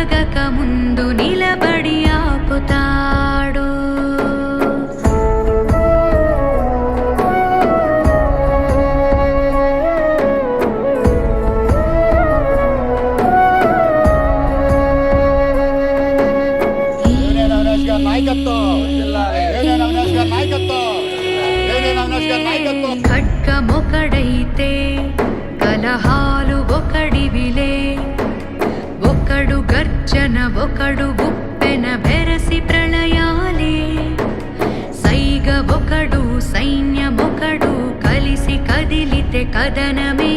కలగక ముందు నిలబడి ఆపుతాడు. నాయకత్వం. ఏనేని అవినాష్ ఒకడు బుప్పెన బెరసి ప్రళయాలే. సైగ ఒకడు సైన్యమొకడు కలిసి కదిలితే కదనమే